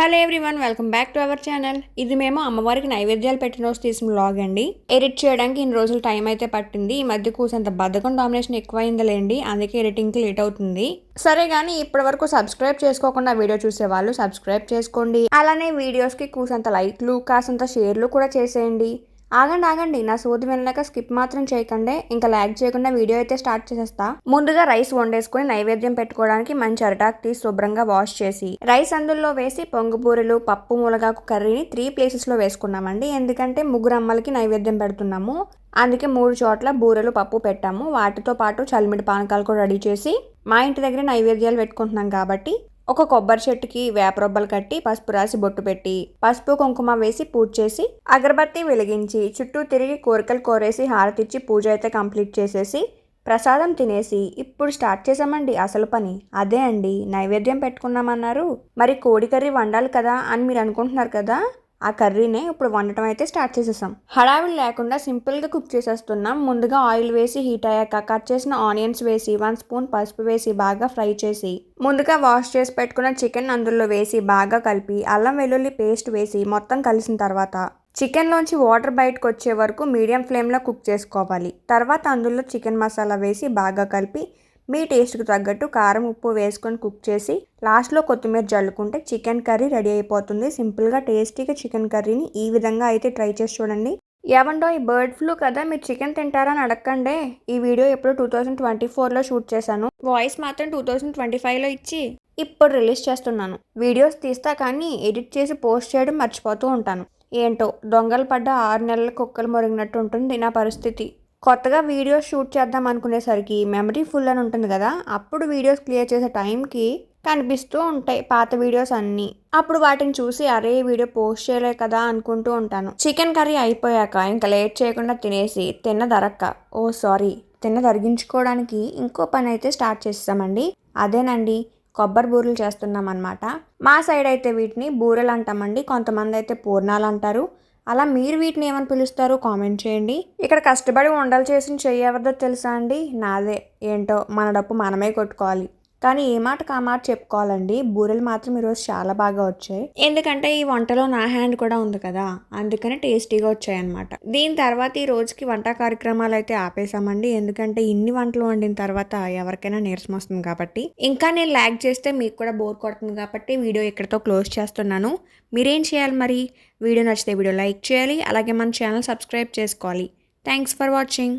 Hello everyone welcome back to our channel. ఇది మేము అమ్మవారికి నైవేద్యాలు పెట్టిన రోజు తీసిన వ్లాగ్ అండి. ఎడిట్ చేయడానికి ఇన్ని రోజులు టైం అయితే పట్టింది. ఈ మధ్య కూసంత బద్ధకం డామినేషన్ ఎక్కువైందిలేండి. అందుకే ఎడిటింగ్కి లేట్ అవుతుంది. సరే కానీ ఇప్పటి వరకు సబ్స్క్రైబ్ చేసుకోకుండా వీడియో చూసే వాళ్ళు సబ్స్క్రైబ్ చేసుకోండి. అలానే వీడియోస్కి కూసంత లైక్లు కాసంత షేర్లు కూడా చేసేయండి. ఆగండి ఆగండి. నా సోది వెళ్ళాక స్కిప్ మాత్రం చేయకండి. ఇంకా ల్యాగ్ చేయకుండా వీడియో అయితే స్టార్ట్ చేసేస్తా. ముందుగా రైస్ వండేసుకుని నైవేద్యం పెట్టుకోవడానికి మంచి అరటాక్ తీసి శుభ్రంగా వాష్ చేసి రైస్ అందులో వేసి పొంగుపూరలు పప్పు ములగాకు కర్రీని త్రీ ప్లేసెస్లో వేసుకున్నామండి. ఎందుకంటే ముగ్గురు అమ్మలకి నైవేద్యం పెడుతున్నాము. అందుకే మూడు చోట్ల బూరెలు పప్పు పెట్టాము. వాటితో పాటు చలిమిడి పానకాలు కూడా రెడీ చేసి మా ఇంటి దగ్గర నైవేద్యాలు పెట్టుకుంటున్నాం కాబట్టి ఒక కొబ్బరి చెట్టుకి వేపరొబ్బలు కట్టి పసుపు రాసి బొట్టు పెట్టి పసుపు కుంకుమ వేసి పూజ చేసి అగరబత్తి వెలిగించి చుట్టూ తిరిగి కోరికలు కోరేసి హారతిచ్చి పూజ అయితే కంప్లీట్ చేసేసి ప్రసాదం తినేసి ఇప్పుడు స్టార్ట్ చేసామండి అసలు పని. అదే అండి నైవేద్యం పెట్టుకున్నామన్నారు. మరి కోడి కర్రీ వండాలి కదా అని మీరు అనుకుంటున్నారు కదా? ఆ కర్రీనే ఇప్పుడు వండటం అయితే స్టార్ట్ చేసేసాం. హడావిడి లేకుండా సింపుల్గా కుక్ చేసేస్తున్నాం. ముందుగా ఆయిల్ వేసి హీట్ అయ్యాక కట్ చేసిన ఆనియన్స్ వేసి వన్ స్పూన్ పసుపు వేసి బాగా ఫ్రై చేసి ముందుగా వాష్ చేసి పెట్టుకున్న చికెన్ అందులో వేసి బాగా కలిపి అల్లం వెల్లుల్లి పేస్ట్ వేసి మొత్తం కలిసిన తర్వాత చికెన్లోంచి వాటర్ బయటకు వచ్చే వరకు మీడియం ఫ్లేమ్లో కుక్ చేసుకోవాలి. తర్వాత అందులో చికెన్ మసాలా వేసి బాగా కలిపి మీ టేస్ట్కి తగ్గట్టు కారం ఉప్పు వేసుకొని కుక్ చేసి లాస్ట్లో కొత్తిమీర జల్లుకుంటే చికెన్ కర్రీ రెడీ అయిపోతుంది. సింపుల్గా టేస్టీగా చికెన్ కర్రీని ఈ విధంగా అయితే ట్రై చేసి చూడండి. ఏమండో ఈ బర్డ్ ఫ్లూ కదా మీరు చికెన్ తింటారా అని అడగండి ఈ వీడియో ఎప్పుడు టూ థౌజండ్ ట్వంటీ ఫోర్లో షూట్ చేశాను. వాయిస్ మాత్రం టూ థౌజండ్ ట్వంటీ ఫైవ్లో ఇచ్చి ఇప్పుడు రిలీజ్ చేస్తున్నాను. వీడియోస్ తీస్తా కానీ ఎడిట్ చేసి పోస్ట్ చేయడం మర్చిపోతూ ఉంటాను. ఏంటో దొంగలు పడ్డ ఆరు నెలల కుక్కలు మురిగినట్టు ఉంటుంది నా పరిస్థితి. కొత్తగా వీడియోస్ షూట్ చేద్దాం అనుకునేసరికి మెమరీ ఫుల్ అని ఉంటుంది కదా అప్పుడు వీడియోస్ క్లియర్ చేసే టైంకి కనిపిస్తూ ఉంటాయి పాత వీడియోస్ అన్నీ. అప్పుడు వాటిని చూసి అరే వీడియో పోస్ట్ చేయలే కదా అనుకుంటూ ఉంటాను. చికెన్ కర్రీ అయిపోయాక ఇంకా లేట్ చేయకుండా తినేసి తిన్న దరక్క ఓ సారీ తిన్న తరిగించుకోవడానికి ఇంకో పని అయితే స్టార్ట్ చేస్తామండి అదేనండి కొబ్బరి బూరెలు చేస్తున్నాం అనమాట మా సైడ్ అయితే వీటిని బూరెలు అంటామండి కొంతమంది అయితే పూర్ణాలు అంటారు. అలా మీరు వీటిని ఏమని పిలుస్తారో? కామెంట్ చేయండి. ఇక్కడ కష్టపడి వండలు చేసిన చెయ్యి తెలుసా అండి? నాదే. ఏంటో మన డప్పు మనమే కొట్టుకోవాలి. కానీ ఏ మాట కామాట చెప్పుకోవాలండి. బూరెలు మాత్రం ఈరోజు చాలా బాగా వచ్చాయి. ఎందుకంటే ఈ వంటలో నా హ్యాండ్ కూడా ఉంది కదా అందుకని టేస్టీగా వచ్చాయి అనమాట దీని తర్వాత ఈ రోజుకి వంట కార్యక్రమాలు అయితే ఆపేసామండి ఎందుకంటే ఇన్ని వంటలు వండిన తర్వాత ఎవరికైనా నీరసం వస్తుంది కాబట్టి. ఇంకా నేను ల్యాగ్ చేస్తే మీకు కూడా బోర్ కొడుతుంది కాబట్టి వీడియో ఇక్కడతో క్లోజ్ చేస్తున్నాను. మీరేం చేయాలి మరి? వీడియో నచ్చితే వీడియో లైక్ చేయాలి. అలాగే మన ఛానల్ సబ్స్క్రైబ్ చేసుకోవాలి. Thanks for watching